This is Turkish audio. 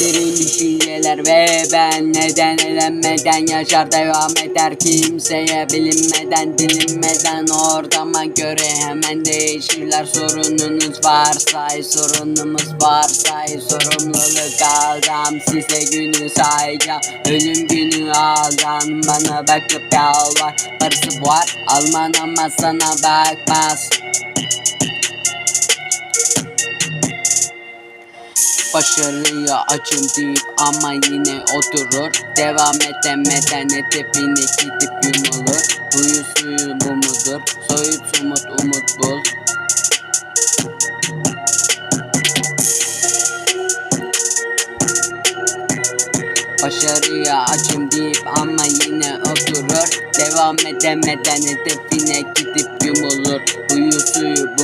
Derin düşünceler ve ben neden elenmeden yaşar devam eder kimseye bilinmeden dilinmeden ortama göre hemen değişirler. Sorununuz varsay sorunumuz varsay sorumluluk aldım. Size günü sayacağım ölüm günü aldan bana bakıp yalvar parası var Alman ama sana bakmaz. Başarıya açım deyip ama yine oturur. Devam edemeden hedefine gidip yumulur Huyu suyu bu mudur? Soyut sumut umut bul. Başarıya açım deyip ama yine oturur. Devam edemeden hedefine gidip yumulur Huyu suyu